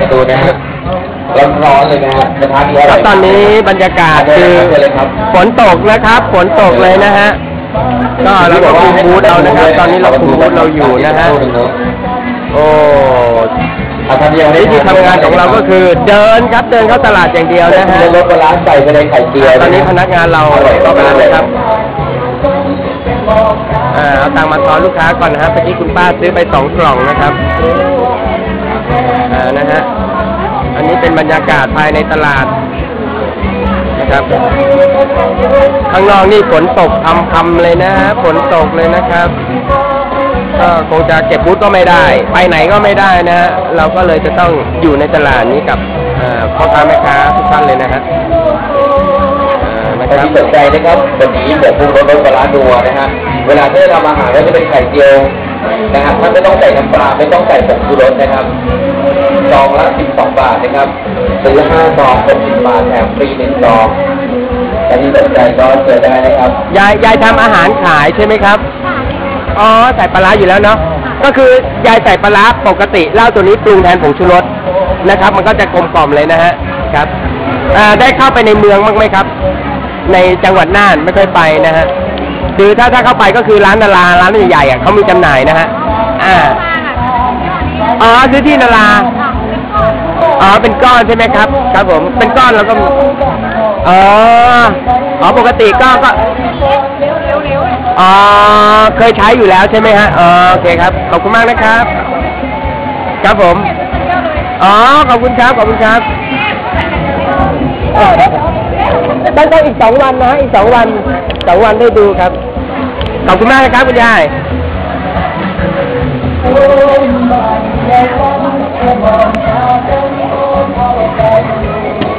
กันดูนะฮะร้อนๆเลยนะฮะกระทะนี้อคร่รัอบยตอนนี้บรรยากาศคือฝนตกนะครับ ฝนตกเลยนะฮะ ก็เราก็คุมบูธเอานะครับ ตอนนี้เราคุมบูธเราอยู่นะฮะ โอ้อาทำยังวิธีทำงานของเราก็คือเดินครับ เดินเข้าตลาดอย่างเดียวนะฮะรถปลาร้าใส่ไปในไข่เจียวตอนนี้พนักงานเราก็มาเลยครับ อ่าเอาตังค์มาทอนลูกค้าก่อนนะครับเมื่อกี้คุณป้าซื้อไปสองกล่องนะครับอ่านะ ฮะ อันนี้เป็นบรรยากาศภายในตลาดนะครับ ข้างนอกนี่ฝนตกพรำเลยนะฮะ ฝนตกเลยนะครับก็คงจะเก็บบูธก็ไม่ได้ ไปไหนก็ไม่ได้นะฮะ เราก็เลยจะต้องอยู่ในตลาดนี้กับพ่อค้าแม่ค้าทุกท่านเลยนะฮะเอ่อนะคถ้ารับที่สนใจนะครับวันนี้แบบปรุงรสรสปลาร้านัวนะฮะ เวลาที่เราทำอาหารก็จะเป็นไข่เจียว นะครับถ้าไม่ต้องใส่น้ำปลาไม่ต้องใส่ผงชูรสนะครับซองละ 12 บาทนะครับซื้อ5ซอง60บาทแถมฟรีหนึ่งซองถ้าที่สนใจก็เจอได้นะครับ ยายยายทำอาหารขายใช่ไหมครับ อ๋อใส่ปลาร้าอยู่แล้วเนาะ ก็คือยายใส่ปลาร้าปกติเหล้าตัวนี้ปรุงแทนผงชูรสนะครับ มันก็จะกลมกล่อมเลยนะฮะครับได้เข้าไปในเมืองบ้างไหมครับ ในจังหวัดน่านไม่ค่อยไปนะฮะ คือถ้าถ้าเข้าไปก็คือร้านนาราร้านใหญ่ๆอะเขามีจำหน่ายนะฮะอ่าอ๋อซื้อที่นาราอ๋อเป็นก้อนใช่ไหมครับ ครับผมเป็นก้อนแล้วก็อ๋ออ๋อปกติก็ก็อ๋อเคยใช้อยู่แล้วใช่ไหมฮะอ๋อโอเคครับขอบคุณมากนะครับ ครับผมอ๋อขอบคุณครับขอบคุณครับ ต้องต้องอีกสองวันนะฮะอีกสองวันสองวันได้ดูครับ ขอบคุณมากนะครับคุณยาย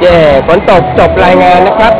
เย่ฝนตกจบรายงานนะครับ